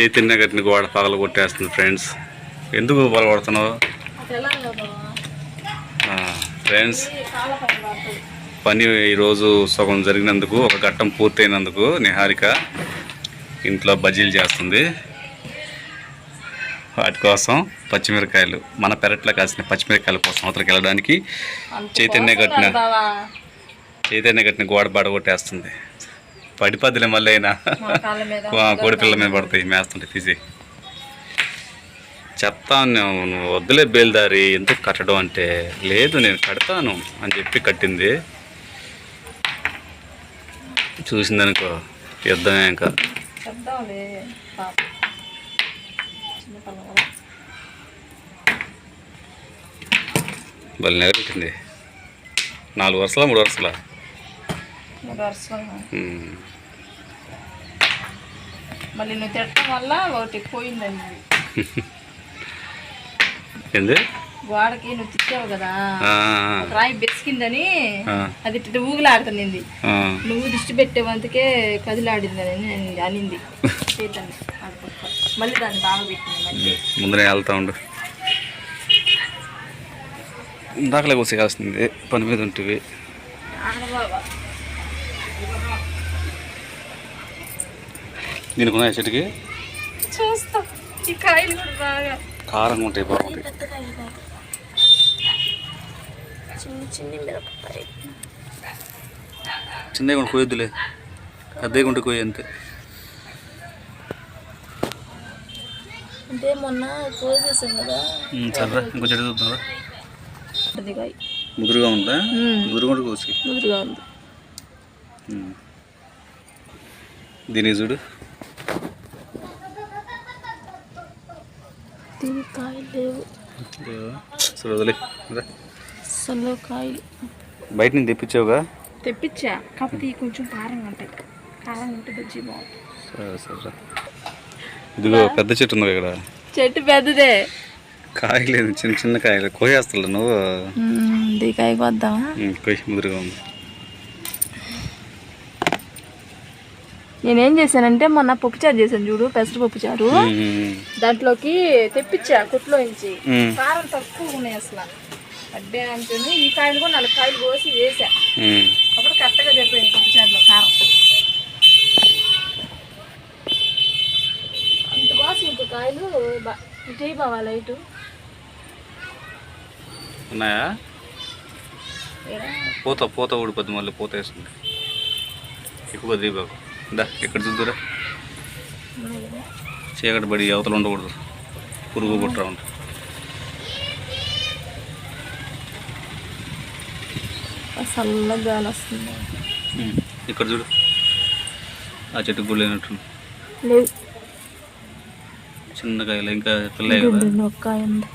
చైతన్య గట్టిన గోడ పగల కొట్టేస్తుంది ఫ్రెండ్స్ ఎందుకు పగల కొడుతున్నావు ఫ్రెండ్స్ పని ఈరోజు సగం జరిగినందుకు ఒక ఘట్టం పూర్తయినందుకు నిహారిక ఇంట్లో బజ్జీలు చేస్తుంది. వాటి కోసం పచ్చిమిరకాయలు మన పెరట్లో కాసిన పచ్చిమిరకాయల కోసం అవతలకి వెళ్ళడానికి చైతన్య కట్టిన చైతన్య కట్టిన గోడ బాడ కొట్టేస్తుంది పడిపద్దులే మళ్ళీ అయినా కోడి పిల్ల మీద పడతాయి మేస్తుంటే తీసి. చెప్తాను నేను, నువ్వు వద్దులే బేల్దారి ఎందుకు కట్టడం అంటే? లేదు నేను కడతాను అని చెప్పి కట్టింది. చూసిందనుకో యుద్ధమే ఇంకా. బలి నెగలింది నాలుగు వరుసలా మూడు వరుసలా. మళ్ళీ నువ్వు తిట్టడం వల్ల ఒకటి పోయిందండి. ఏంది? గోడకి నువ్వు తిట్టావు కదా. రాయి బెసికిందని అది ఊగులాడుతుంది. నువ్వు దిష్టి పెట్టేవంతకే కదిలాడిందని అనింది మళ్ళీ దాన్ని బాగా పెట్టింది ముందరే వెళ్తా ఉండు. ఇందాకలే కూసేయాల్సింది పని మీద ఉంటుంది దీనికి ఉన్నాయి చెట్టుకి? చూస్తా. ఈ కాయలు కూడా బాగా. కారంగా ఉంటాయి బాగుంటాయి. చిన్న చిన్న మిరపకాయ చిన్నగా ఉండి కోయొద్దులే పెద్దగా ఉండి కోయి అంతే. అంటే మొన్న కోసేసాం కదా. ఉమ్, సరేరా ఇంకో చెట్టు చూద్దాం అది కాయ. ముదురుగా ఉందా. ముదురుగా కోసి. ముదురుగా ఉంది. దీనికి చూడు. దీని కాయలు లేవు. వదిలే. అసలు కాయలు. బయట నుంచి తెప్పించావుగా? తెప్పించా కాకపోతే ఇవి కొంచెం కారంగా ఉంటాయి కారంగా ఉంటే బజ్జీ బాగుంటుంది. సరే సరే రా. ఇదిగో పెద్ద చెట్టు ఉంది ఇక్కడ. చెట్టు పెద్దదే. కాయలేదు చిన్న చిన్న కాయలు. కోయేస్తా నువ్వు. వద్దామా? ఉమ్, కొయ్యి ముదురుగా ఉంది. నేనేం చేశానంటే మొన్న పప్పుచారు చేశాను చూడు పెసర పప్పుచారు ఉమ్, దాంట్లోకి తెప్పించా కుట్లో నుంచి. కారం తక్కువ ఉన్నాయి అసలు. అడ్డే అంటుంది. ఈ కాయలు కూడా నాలుగు కాయలు కోసి వేసా. అప్పుడు కరెక్ట్గా చెప్పాను పప్పుచారులో కారం. అంత కోసి ఇంకో కాయలు ఇటు బావా లైటు. ఉన్నాయా? పూత పూత ఊడిపోద్ది మళ్ళీ పూత వేస్తుంది ఎక్కువ దీపాకు దా ఇక్కడ చూద్దురా. చీకటి పడి అవతల ఉండకూడదు. పురుగు పుట్రా ఉంటుంది ఆ చల్లగా గాలి వస్తుంది. ఉమ్, ఇక్కడ చూడు. ఆ కూడా లేనట్టు లేవు. చిన్న కాయలు ఇంకా కదా. ఉంది.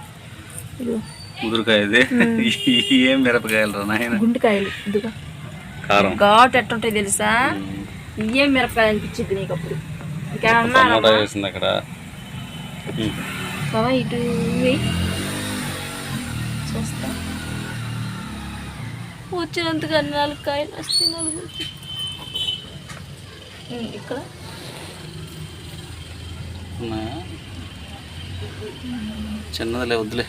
ఇదిగో. ముదురుకాయ ఏం మిరపకాయలు రా నాయన? కారం. ఘాటు ఎట్టుంటాయి తెలుసా? ఉమ్, ఏం మిరపకాయ అనిపించింది నీకు అప్పుడు. ఇంకేమన్నా వేసింది అక్కడ. బాబా ఇటు. చూస్తా. వచ్చినంతగా నాలుగు కాయలు వస్తాయి నాలుగు ఇక్కడ. చిన్నదిలే వద్దులే.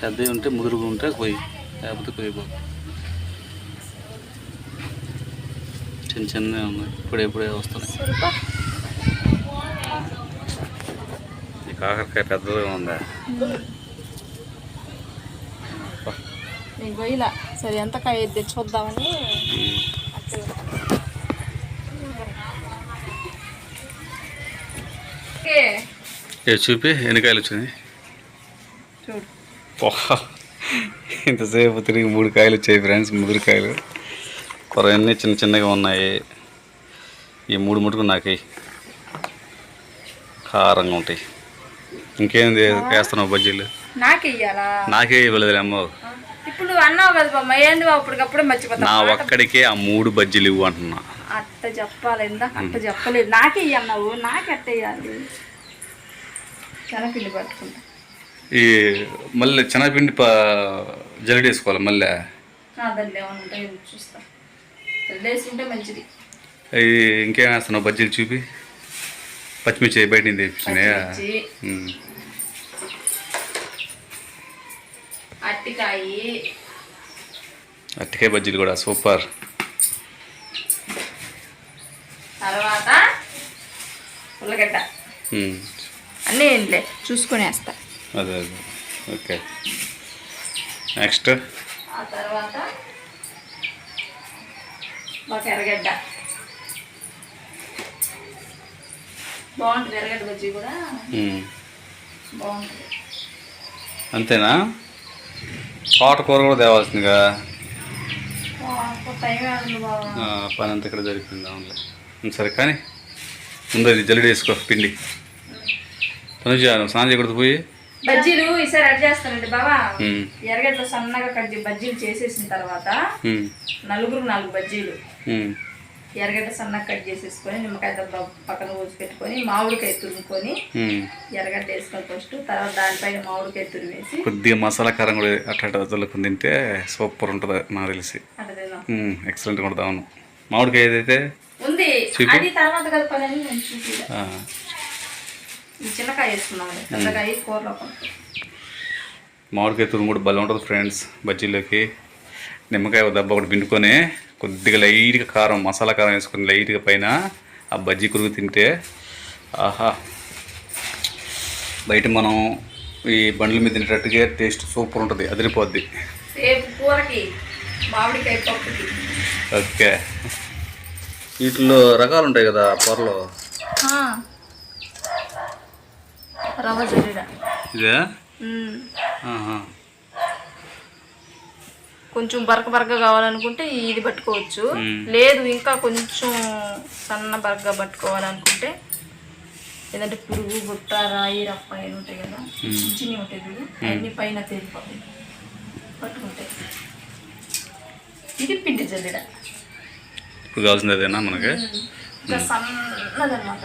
పెద్దవి ఉంటే ముదురుగా ఉంటే కొయ్యి లేకపోతే కొయ్యిపో చిన్న చిన్నవి ఉన్నాయి. ఇప్పుడే ఇప్పుడే వస్తున్నాయి. కాకరకాయ పెద్దదిగా ఉందా? నీకు పోయిలా సరే ఎంత కాయ ఏ చూపి ఎన్ని కాయలు వచ్చినాయి. ఇంతసేపు తిరిగి మూడు కాయలు వచ్చాయి ఫ్రెండ్స్ ముదురుకాయలు కొరవన్నీ చిన్న చిన్నగా ఉన్నాయి. ఈ మూడు ముట్టుకు నాకు కారంగా ఉంటాయి. ఇంకేంది వేస్తున్నావు బజ్జీలు? నాకు ఇయ్యాలా నాకే ఇవ్వలేదు అమ్మ. ఇప్పుడు అన్నావు కదా బామ్మ ఏంది బావ అప్పటికప్పుడే మర్చిపోతా నా ఒక్కడికే ఆ మూడు బజ్జీలు ఇవ్వు అంటున్నా. అట్ట చెప్పాలి ఇందాక అట్ట చెప్పలేదు. నాకే ఇయ్యి అన్నావు నాకే అట్ట ఇయ్యాలి. శనగపిండి పట్టుకుంటా. ఈ మళ్ళీ శనగపిండి జల్లెడ వేసుకోవాలి మళ్ళీ? చూస్తా. వేసి ఉంటే మంచిది. అవి ఇంకేం వేస్తున్నావు బజ్జీలు చూపి. పచ్చిమిర్చి బయట నుంచి తెప్పించినాయా. అట్టికాయ అట్టికాయ బజ్జీలు కూడా సూపర్. తర్వాత ఉల్లగడ్డ. అన్నీ ఏంటిలే చూసుకొని వేస్తా. అదే అదే. ఓకే. నెక్స్ట్. ఆ తర్వాత ఒక ఎర్రగడ్డ. బాగుంటుంది ఎర్రగడ్డ బజ్జీ కూడా. బాగుంటుంది. అంతేనా? తోటకూర కూడా తేవాల్సిందిగా. పని అంతా ఇక్కడ జరిపింది అవునులే. సరే కానీ ముందు ఇది జల్లెడ వేసుకో పిండి. తనుజ స్నానం చేయకూడదు పోయి. బజ్జీలు ఈసారి అడ్ చేస్తానండి బాబా ఉమ్. ఎర్రగడ్డలు సన్నగా కట్ బజ్జీలు చేసేసిన తర్వాత. నలుగురు నాలుగు బజ్జీలు. ఎర్రగడ్డ సన్నగా కట్ చేసేసుకొని నిమ్మకాయ దెబ్బ పక్కన పోసి పెట్టుకొని మామిడికాయ తురుముకొని. ఎర్రగడ్డ వేసుకొని ఫస్ట్ తర్వాత దానిపైన మామిడికాయ తురిమేసి కొద్దిగా మసాలా కారం కూడా చల్లుకుని తింటే సూపర్ ఉంటుంది నాకు తెలిసి అట్లా ఎక్సలెంట్గా ఉంటుంది అవును మామిడికాయ ఏదైతే ఉంది. అది తర్వాత కలపాలని నేను ఈ చిన్నకాయ వేసుకున్నాం పెద్దకాయ కూరలో మామిడికాయ తురుము కూడా భలే ఉంటుంది ఫ్రెండ్స్ బజ్జీలోకి నిమ్మకాయ దెబ్బ ఒకటి పిండుకొని కొద్దిగా లైట్గా కారం మసాలా కారం వేసుకొని లైట్గా పైన ఆ బజ్జీ కురుగు తింటే ఆహా. బయట మనం ఈ బండ్ల మీద తినేటట్టుగా టేస్ట్ సూపర్ ఉంటుంది అదిరిపోద్ది. రేపు కూరకి మామిడికాయ పప్పుకి. ఓకే. వీటిలో రకాలు ఉంటాయి కదా పొరలో రవ్వ ఇదే? ఆహా. కొంచెం బరక బరక కావాలనుకుంటే ఇది పట్టుకోవచ్చు. లేదు ఇంకా కొంచెం సన్న బరక పట్టుకోవాలనుకుంటే ఏదంటే పురుగు బుట్ట రాయి రప్ప అని ఉంటాయి కదా చిన్న ఉంటాయి చూడు. అవన్నీ పైన తేలిపోతాయి. పట్టుకుంటే. ఇది పిండి జల్లెడ. ఇప్పుడు కావాల్సింది అదేనా మనకి? సన్నదన్నమాట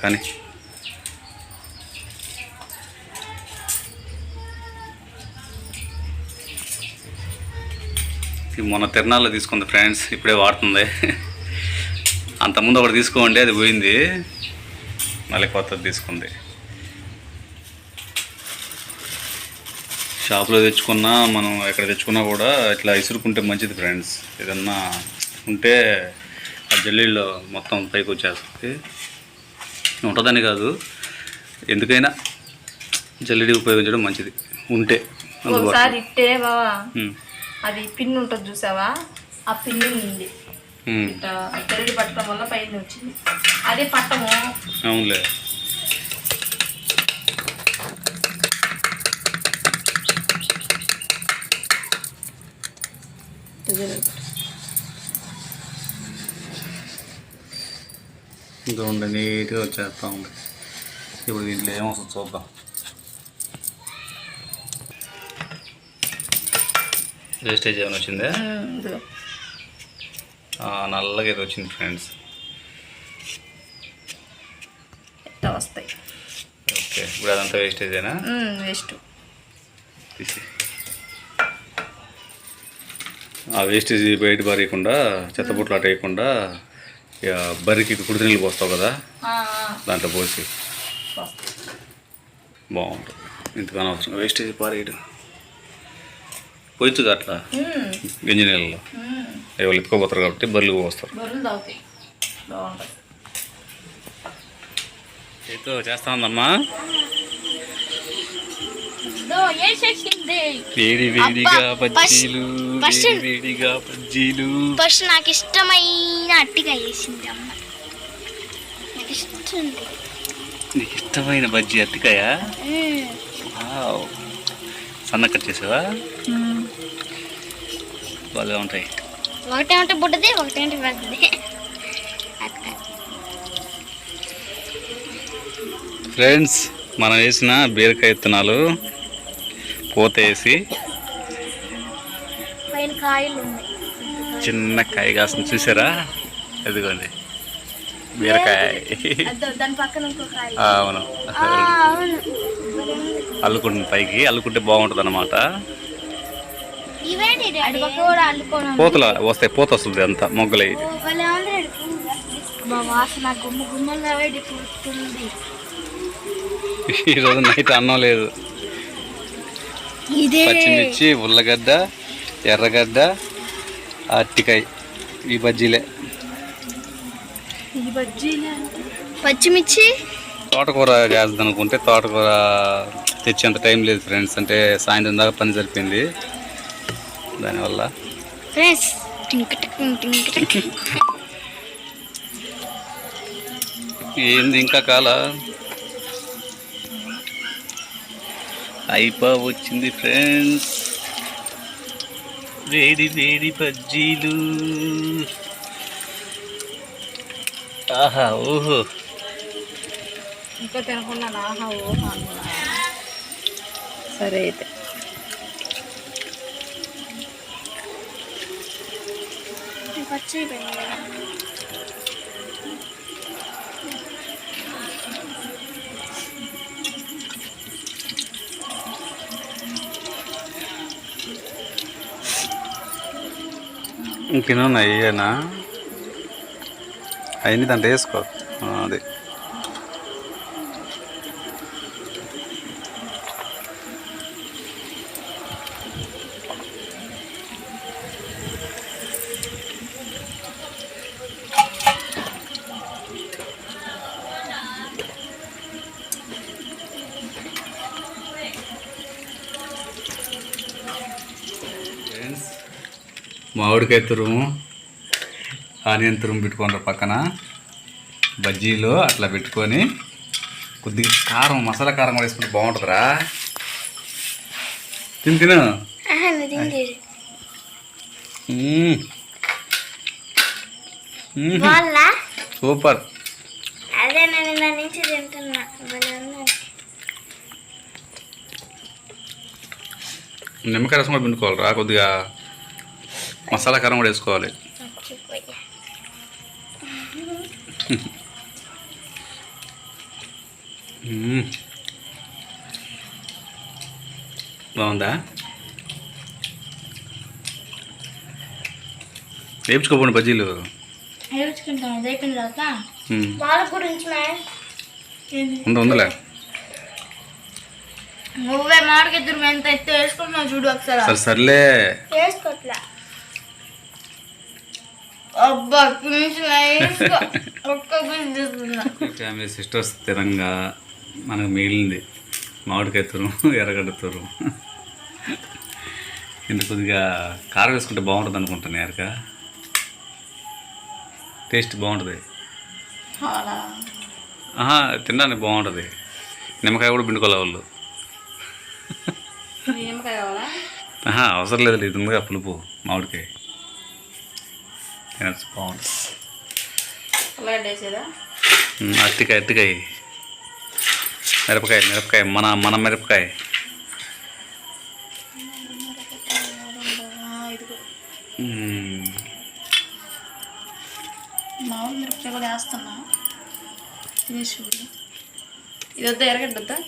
కానీ మొన్న తిరణాల్లో తీసుకుంది ఫ్రెండ్స్ ఇప్పుడే వాడుతుంది. అంతకుముందు ఒకటి తీసుకోండి అది పోయింది. మళ్ళీ కొత్తది తీసుకుంది. షాప్లో తెచ్చుకున్నా మనం ఎక్కడ తెచ్చుకున్నా కూడా ఇట్లా ఇసురుకుంటే మంచిది ఫ్రెండ్స్. ఏదన్నా ఉంటే ఆ జల్లీలో మొత్తం పైకి వచ్చేస్తుంది. ఉంటుందని కాదు. ఎందుకైనా జల్లెడి ఉపయోగించడం మంచిది. ఉంటే అందుబాటులో. అది పిన్ ఉంటుంది చూసావా? ఆ పిన్ ఉంది. ఇట్లా పట్టడం వల్ల పైన వచ్చింది. అదే పట్టము. అవునులే. ఇంకా ఉండే నీట్గా వచ్చేస్తా ఉంది. ఇప్పుడు దీంట్లో ఏమొస్తుంది చూద్దాం. వేస్టేజ్ ఏమైనా వచ్చిందే? నల్లగా ఏదో వచ్చింది ఫ్రెండ్స్. ఇట్లా వస్తాయి. ఓకే ఇప్పుడు అదంతా వేస్టేజేనా వేస్ట్ తీసి. ఆ వేస్టేజ్ బయట పారేయకుండా చెత్తబుట్లు అటు వేయకుండా ఇక బరికి కుడితి నీళ్ళు పోస్తావు కదా? దాంట్లో పోసి. బాగుంటుంది. ఇంతకు అనవసరం వేస్టేజ్ పారేయడం. పోయొచ్చు అట్లా. గంజి నీళ్ళలో ఎవరు ఎత్తుకోపోతారు కాబట్టి బర్రెలు పోస్తారు చేతితో చేస్తా ఉందమ్మా. వేడి వేడిగా బజ్జీలు వేడి వేడిగా బజ్జీలు. ఫస్ట్ నాకు ఇష్టమైన అట్టిగా చేసింది అమ్మ. నాకు ఇష్టం నీకు ఇష్టమైన బజ్జీ వావ్. సన్న కట్ చేసావా? బాగా ఉంటాయి. ఒకటేమంటే బుడ్డది ఒకటేంటే పెద్దది. ఫ్రెండ్స్ మనం వేసిన బీరకాయ విత్తనాలు పూత వేసి చిన్న కాయ కాస్తుంది చూసారా? ఎదిగోండి బీరకాయ. అవును. అల్లుకుంటుంది పైకి. అల్లుకుంటే బాగుంటుంది అనమాట పూతలు వస్తాయి పూత వస్తుంది అంతా మొగ్గలై ఈరోజు నైట్ అన్నం లేదు. పచ్చిమిర్చి ఉల్లగడ్డ ఎర్రగడ్డ అరటికాయ ఈ బజ్జీలే. పచ్చిమిర్చి? తోటకూర వేద్దాం అనుకుంటే తోటకూర తెచ్చేంత టైం లేదు ఫ్రెండ్స్. అంటే సాయంత్రం దాకా పని సరిపోయింది. దానివల్ల? ఫ్రెండ్స్ ఏంది ఇంకా కాల? అయిపో వచ్చింది ఫ్రెండ్స్. వేడి వేడి బజ్జీలు. ఆహా ఓహో. ఇంకా తినకుండా నాహా ఓహో సరే అయితే. పచ్చి ఇంకెన్న అయ్యేనా అయినది అంటే వేసుకో. అది అదే. మామిడికాయ తురుము ఆనియన్ తురుము పెట్టుకుంటారు పక్కన. బజ్జీలు అట్లా పెట్టుకొని కొద్దిగా కారం మసాలా కారం కూడా వేసుకుంటే బాగుంటుందిరా. తిని తిను. సూపర్. అదే నేను ఇలా నుంచి తింటున్నా. భలే ఉంది. నిమ్మకాయ రసం కూడా పిండుకోవాలిరా కొద్దిగా. మసాలా కారం కూడా వేసుకోవాలి. బాగుందా? వేపించుకోపోండి బజ్జీలు. ఉందా ఉందిలే నువ్వే ఇద్దరు ఎంత ఎత్తు వేసుకుంటున్నావు చూడు ఒకసారి. సరే సర్లే అబ్బా పీస్ వేసుకో ఒక్క పీస్ తీసుకున్నా ఫ్యామిలీ సిస్టర్స్ తినంగా మనకు మిగిలింది. మామిడికాయ తురుము ఎర్రగడ్డ తురుము ఇంత కొద్దిగా కారం వేసుకుంటే బాగుంటుంది అనుకుంటాను ఎరక టేస్ట్ బాగుంటుంది. ఆహా తినడానికి బాగుంటుంది. నిమ్మకాయ కూడా పిండుకోవాలి వాళ్ళు. అవసరం లేదు ఇది ఉందిగా పులుపు మామిడికాయ. తినచ్చు బాగుంటుంది అరటికాయ అరటికాయ. మిరపకాయ మిరపకాయ. మన మన మిరపకాయ. మామూలు మిరపకాయ కూడా వేస్తున్నా. తినేసి ఇది వద్దా ఎరగడ్డ వద్దా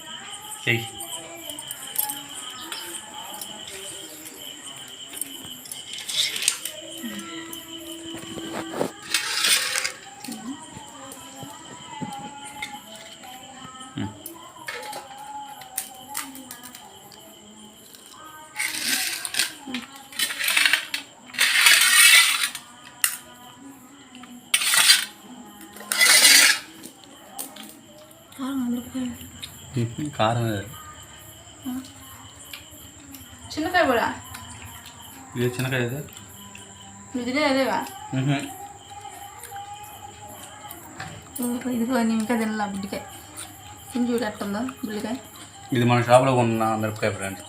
కారం చిన్నకాయ కూడా? ఇది చిన్నకాయ తినేది అదేగా ఉహు. ఇదిగో ఇదిగో ఇంకా తినలా బుడ్డికాయ. తిని చూడు ఎట్టుందో బుల్లికాయ ఇది మన షాప్లో కొన్న మిరపకాయ ఫ్రెండ్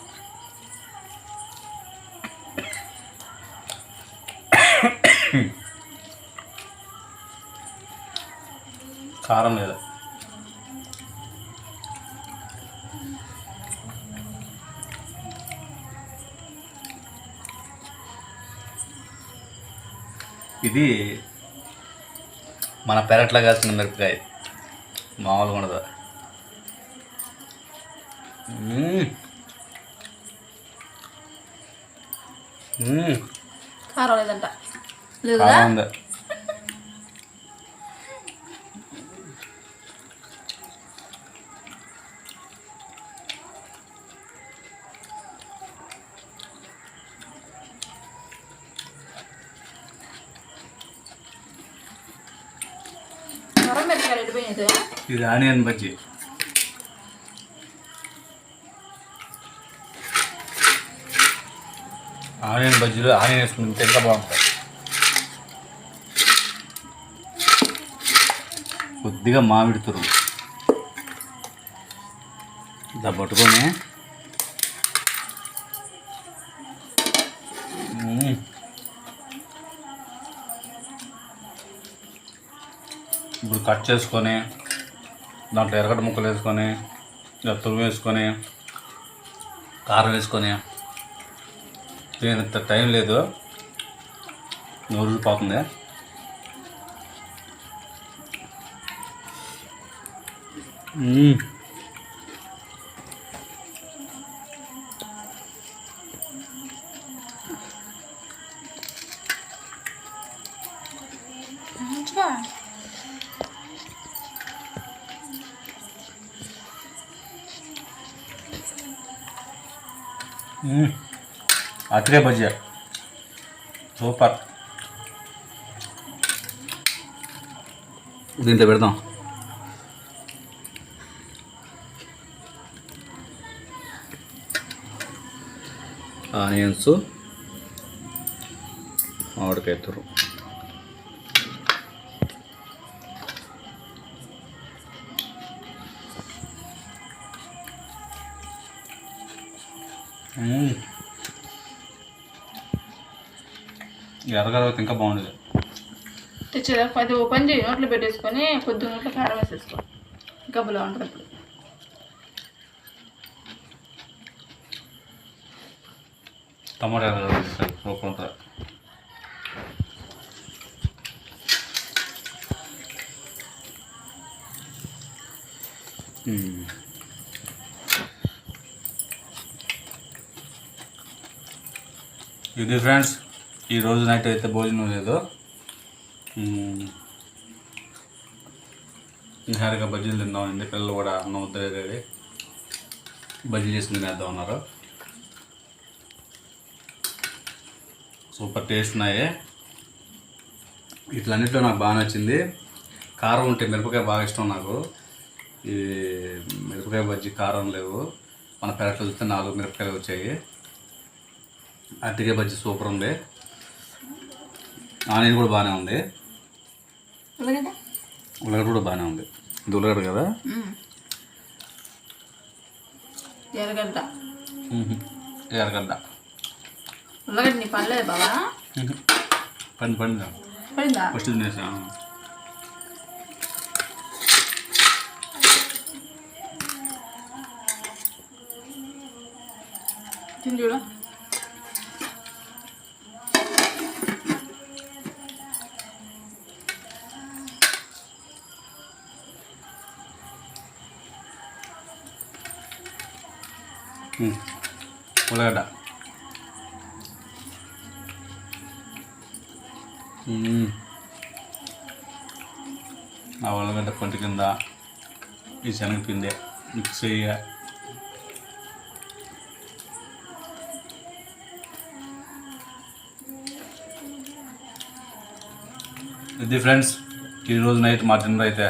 కారం లేదు. ఇది మన పెరట్లో కాసిన మిరపకాయ. మామూలుగా ఉండదు. కారం లేదంట. ఉంది. ఇది ఆనియన్ బజ్జీ. ఆనియన్ బజ్జీలో ఆనియన్ వేసుకుని ఇంకా బాగుంటాయి కొద్దిగా మామిడి తురుగు ఇలా పట్టుకొని మ్మ్. ఇప్పుడు కట్ చేసుకొని దాంట్లో ఎర్రగడ్డ ముక్కలు వేసుకొని తురుము వేసుకొని కారం వేసుకొని. ఇంత టైం లేదు. నూరు పోతుంది. మ్మ్. అటుకే బజ్జీ సూపర్ దీంట్లో పెడదాం ఆనియన్స్ మామిడికాయ తురు మ్మ్. ఎర్రగడ్డ ఇంకా బాగుండేది. తెచ్చేదా? పది ఓపెన్ చేయి నోట్లో పెట్టేసుకొని కొద్ది నోట్లో కారం వేసేసుకో. గబ్బులో ఉంటుంది అప్పుడు. టమాటా ఎర్రగడ్డ వేస్తారు సూపర్ ఉంటుంది. ఇది ఫ్రెండ్స్ ఈ రోజు నైట్ అయితే భోజనం లేదు. నిహారిగా బజ్జీలు తిందామండి పిల్లలు కూడా అన్నం వద్దలేదు బజ్జీ చేసి తినేద్దాం అన్నారు. సూపర్ టేస్ట్ ఉన్నాయి. ఇట్లన్నిట్లో నాకు బాగా నచ్చింది. కారం ఉంటే మిరపకాయ బాగా ఇష్టం నాకు. ఈ మిరపకాయ బజ్జీ కారం లేవు. మన పెరట్లో చూస్తే నాలుగు మిరపకాయలు వచ్చాయి. అరటికాయ బజ్జీ సూపర్ ఉంది. ఆనియన్ కూడా బాగానే ఉంది. ఉల్లగడ్డ? కూడా బాగానే ఉంది. ఇది ఉల్లగడ్డ కదా? ఎర్రగడ్డ. ఎర్రగడ్డ. ఉల్లగడ్డ నీ పర్లేదు బావా? మ్మ్. పండి పండి పడిందా? ఫస్ట్ తినేసా. తిని చూడు. ఉల్లగడ్డ ఆ ఉల్లగడ్డ పంట కింద ఈ శనగపిండి మిక్స్ చేయ. ఇది ఫ్రెండ్స్ ఈరోజు నైట్ మా డిన్నర్ అయితే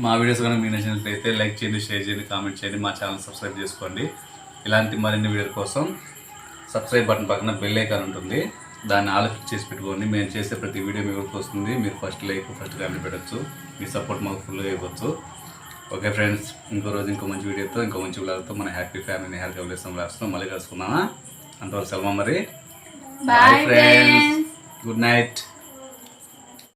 మా వీడియోస్ కనుక మీకు నచ్చినట్లయితే లైక్ చేయండి షేర్ చేయండి కామెంట్ చేయండి మా ఛానల్ సబ్స్క్రైబ్ చేసుకోండి. ఇలాంటి మరిన్ని వీడియోల కోసం సబ్స్క్రైబ్ బటన్ పక్కన బెల్ ఐకాన్ ఉంటుంది. దాన్ని ఆల్ క్లిక్ చేసి పెట్టుకోండి. మేము చేసే ప్రతి వీడియో మీకు వస్తుంది. మీరు ఫస్ట్ లైక్ ఫస్ట్ కామెంట్ పెట్టచ్చు. మీ సపోర్ట్ మాకు ఫుల్గా ఇవ్వచ్చు. ఓకే ఫ్రెండ్స్ ఇంకో రోజు ఇంకో మంచి వీడియోతో ఇంకో మంచి వీడియోతో మన హ్యాపీ ఫ్యామిలీని హ్యాపీ కవలేస్తాం రాస్తాం మళ్ళీ కలుసుకున్నామా అంతవరకు సెలవు మరి. Bye friends good night